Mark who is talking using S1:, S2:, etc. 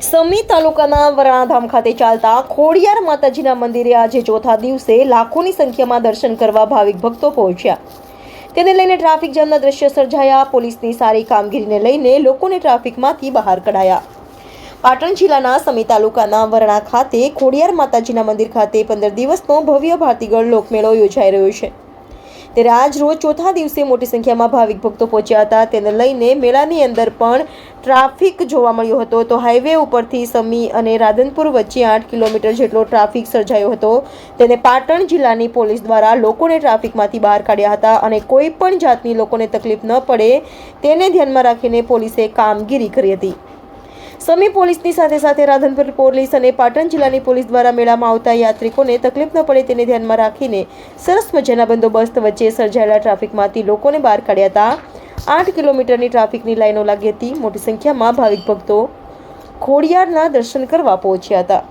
S1: સમી તાલુકાના વરાણાધામ ખાતે ચાલતા ખોડિયાર માતાજીના મંદિરે આજે ચોથા દિવસે લાખોની સંખ્યામાં દર્શન કરવા ભાવિક ભક્તો પહોંચ્યા. તેને લઈને ટ્રાફિક જામના દ્રશ્ય સર્જાયા, પોલીસની સારી કામગીરીને લઈને લોકોને ટ્રાફિકમાંથી બહાર કઢાયા. પાટણ જિલ્લાના સમી તાલુકાના વરણા ખાતે ખોડિયાર માતાજીના મંદિર ખાતે પંદર દિવસનો ભવ્ય ભારતીગળ લોકમેળો યોજાઈ રહ્યો છે. ત્યારે આજ રોજ ચોથા દિવસે મોટી સંખ્યામાં ભાવિક ભક્તો પહોંચ્યા હતા. તેને લઈને મેળાની અંદર પણ ટ્રાફિક જોવા મળ્યો હતો. તો હાઈવે ઉપરથી સમી અને રાધનપુર વચ્ચે આઠ કિલોમીટર જેટલો ટ્રાફિક સર્જાયો હતો. તેને પાટણ જિલ્લાની પોલીસ દ્વારા લોકોને ટ્રાફિકમાંથી બહાર કાઢ્યા હતા અને કોઈ પણ જાતની લોકોને તકલીફ ન પડે તેને ધ્યાનમાં રાખીને પોલીસે કામગીરી કરી હતી. સમી પોલીસની સાથે સાથે રાધનપુર પોલીસ અને પાટણ જિલ્લાની પોલીસ દ્વારા મેળામાં આવતા યાત્રિકોને તકલીફ ન પડે તેને ધ્યાનમાં રાખીને સરસ મજાના બંદોબસ્ત વચ્ચે સર્જાયેલા ટ્રાફિકમાંથી લોકોને બહાર કાઢ્યા હતા. આઠ કિલોમીટરની ટ્રાફિકની લાઈનો લાગી હતી. મોટી સંખ્યામાં ભાવિક ભક્તો ખોડિયારના દર્શન કરવા પહોંચ્યા હતા.